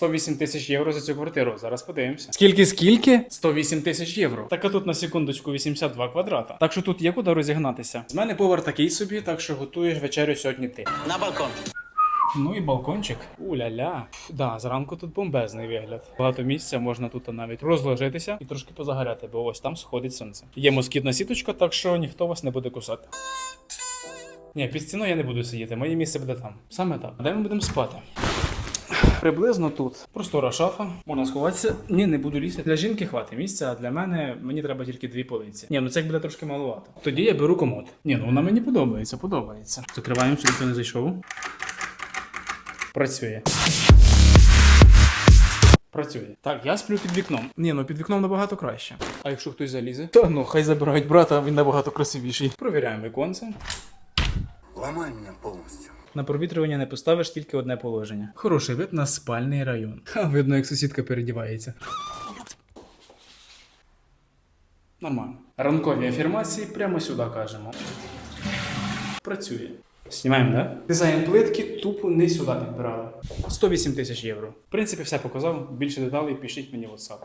108 тисяч євро за цю квартиру. Зараз подивимося. Скільки, скільки? 108 тисяч євро. Так а тут на секундочку 82 квадрата. Так що тут є куди розігнатися. З мене повар такий собі, так що готуєш вечерю сьогодні ти. На балкон. Ну і балкончик. Уля-ля. Да, зранку тут бомбезний вигляд. Багато місця можна тут навіть розложитися і трошки позагоряти, бо ось там сходить сонце. Є москітна сіточка, так що ніхто вас не буде кусати. Ні, під стіною я не буду сидіти, моє місце буде там. Саме так. А де ми будемо спати? Приблизно тут. Простора шафа, можна сховатися. Ні, не буду лізти. Для жінки хватить місця, а для мене мені треба тільки дві полиці. Ні, ну це буде трошки маловато. Тоді я беру комод. Ні, ну вона мені подобається, подобається. Закриваємо, щоб ніхто не зайшов. Працює. Працює. Так, я сплю під вікном. Ні, ну під вікном набагато краще. А якщо хтось залізе? Та ну, хай забирають брата, він набагато красивіший. Провіряємо віконце. Ломай меня полностью. На провітрювання не поставиш тільки одне положення. Хороший вид на спальний район. Ха, видно, як сусідка передівається. Нормально. Ранкові афірмації прямо сюди кажемо. Працює. Знімаємо, да? Дизайн плитки тупо не сюди підбирали. 108 тисяч євро. В принципі, все показав. Більше деталей пишіть мені в WhatsApp.